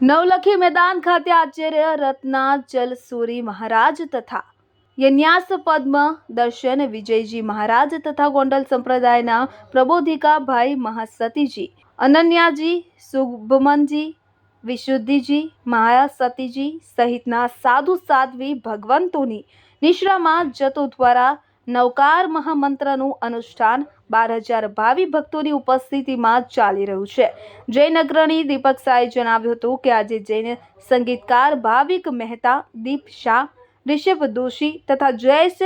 નવલખી મેદાન ખાતે આચાર્ય રત્નાચલ સુરી મહારાજ તથા યન્યાસ પદ્મ દર્શન વિજયજી મહારાજ તથા ગોંડલ સંપ્રદાયના પ્રબોધિકા ભાઈ મહાસતીજી, અનન્યાજી શુભમનજી વિશુદ્ધિજી, મહાસતીજી સહિતના સાધુ સાધ્વી ભગવંતોની નિશ્રામાં જતો દ્વારા નવકાર મહામંત્રનું અનુષ્ઠાન બાર હજાર ભાવિ ભક્તોની ઉપસ્થિતિમાં ચાલી રહ્યું છે. જૈન અગ્રણી દીપક શાહે જણાવ્યું હતું કે આજે જૈન સંગીતકાર ભાવિક મહેતા દીપ શાહ રિષભ દોશી તથા જયેશ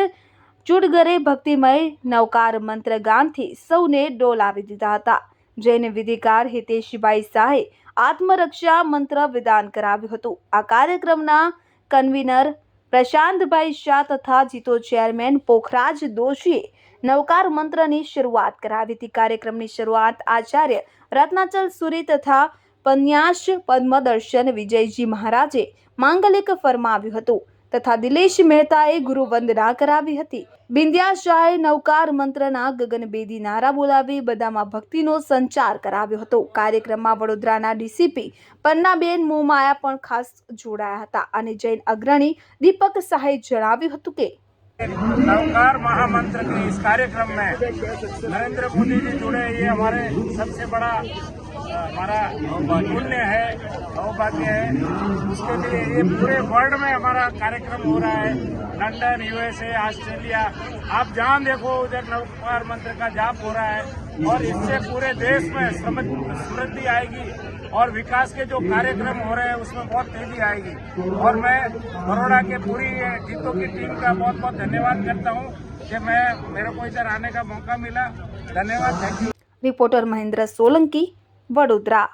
ચુડગરે ભક્તિમય નવકાર મંત્ર ગાનથી સૌને ડોલાવી દીધા હતા. જૈન વિધિકાર હિતેશભાઈ શાહે આત્મરક્ષા મંત્ર વિધાન કરાવ્યું હતું. આ કાર્યક્રમના કન્વીનર પ્રશાંતભાઈ શાહ તથા જીતો ચેરમેન પોખરાજ દોશીએ નવકાર મંત્રની શરૂઆત કરાવી હતી. કાર્યક્રમની શરૂઆત આચાર્ય રત્નાચલ સુરી તથા પન્યાસ પદ્મદર્શન વિજયજી મહારાજે માંગલિક ફરમાવ્યું હતું તથા દિલેશ મહેતાએ ગુરુ વંદના કરાવી હતી. બિંદ્યા શાહે નવકાર મંત્રના ગગનબેદી નારા બોલાવી બધામાં ભક્તિનો સંચાર કરાવ્યો હતો. કાર્યક્રમમાં વડોદરાના ડીસીપી પન્નાબેન મોમાયા પણ ખાસ જોડાયા હતા અને જૈન અગ્રણી દીપક શાહે જણાવ્યું હતું કે नवकार महामंत्र के इस कार्यक्रम में नरेंद्र मोदी जी जुड़े ये हमारे सबसे बड़ा हमारा पुण्य है सौभाग्य है। उसके लिए ये पूरे वर्ल्ड में हमारा कार्यक्रम हो रहा है। लंदन यूएसए ऑस्ट्रेलिया आप जहाँ देखो, उधर नवकार मंत्र का जाप हो रहा है। और इससे पूरे देश में समृद्धि आएगी। और विकास के जो कार्यक्रम हो रहे हैं, उसमें बहुत तेज़ी आएगी। और मैं बड़ोड़ा के पूरी जीतों की टीम का बहुत बहुत धन्यवाद करता हूँ कि मैं, मेरे को इधर आने का मौका मिला। धन्यवाद, thank you. Reporter Mahendra Solanki, Vadodara.